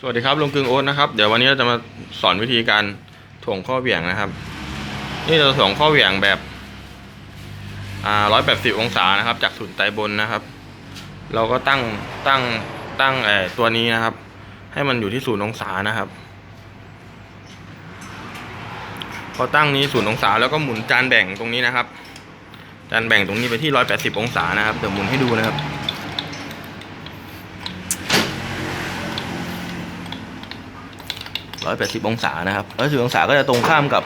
สวัสดีครับลุงกึงโอ๊ตนะครับเดี๋ยววันนี้เราจะมาสอนวิธีการถ่วงข้อเหวี่ยงนะครับ นี่เราถ่วงข้อเหวี่ยงแบบอ่าร้อยแปดสิบองศานะครับ จากศูนย์ไตบนนะครับ เราก็ตั้งตั้งตั้งไอ้ตัวนี้นะครับ ให้มันอยู่ที่ศูนย์องศานะครับ พอตั้งนี้ศูนย์องศาแล้วก็หมุนจานแบ่งตรงนี้นะครับ จานแบ่งตรงนี้ไปที่ร้อยแปดสิบองศานะครับเดี๋ยวหมุนให้ดูนะครับ ร้อยแปดสิบองศานะครับร้อยสิบองศาก็จะตรงข้ามกับ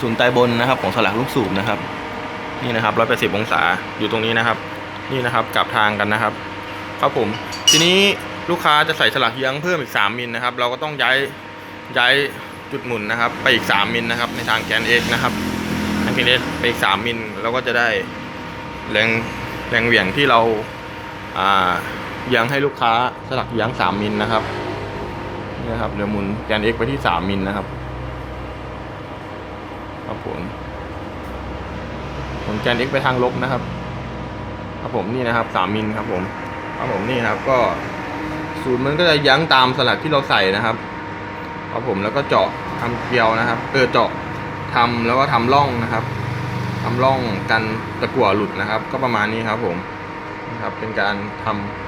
ศูนย์ไตบนนะครับ ของสลักลูกสูบนะครับ นี่นะครับร้อยแปดสิบองศาอยู่ตรงนี้นะครับ นี่นะครับกลับทางกันนะครับ ครับผม ทีนี้ลูกค้าจะใส่สลักเยื้องเพิ่มอีกสามมิลนะครับ เราก็ต้องย้ายย้ายจุดหมุนนะครับ ไปอีกสามมิลนะครับ ในทางแกนเอกนะครับทางแกนเอกไปอีกสามมิลเราก็จะได้แรงแรงเหวี่ยงที่เราอ่าเยื้องให้ลูกค้าสลักเยื้องสามมิลนะครับ นะครับเดี๋ยวหมุนแกน x ไปที่สามมิลนะครับครับผมหมุนแกน x ไปทางลบนะครับ ครับผมนี่นะครับสามมิลครับผมครับผมนี่ครับก็สูตรมันก็จะยั้งตามสลักที่เราใส่นะครับครับผมแล้วก็เจาะทำเกลียวนะครับเออเจาะทำแล้วก็ทำร่องนะครับทำร่องกันตะกั่วหลุดนะครับ ก็ประมาณนี้ครับผมนะครับเป็นการทำอ่า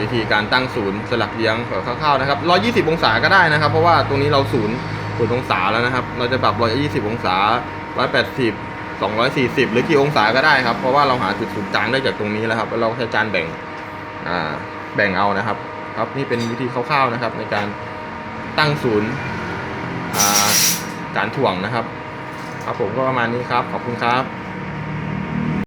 วิธีการตั้งศูนย์สลักเลี้ยงคร่าวๆนะครับ 120 องศาก็ได้นะครับ เพราะว่าตรงนี้เราศูนย์ศูนย์องศาแล้วนะครับ เราจะปรับ 120 องศา 180 240 หรือกี่องศาก็ได้ครับ เพราะว่าเราหาจุดศูนย์กลางได้จากตรงนี้แล้วครับ เราใช้จานแบ่งแบ่งเอานะครับ ครับนี่เป็นวิธีคร่าวๆนะครับ ในการตั้งศูนย์การถ่วงนะครับ ครับผมก็ประมาณนี้ครับ ขอบคุณครับ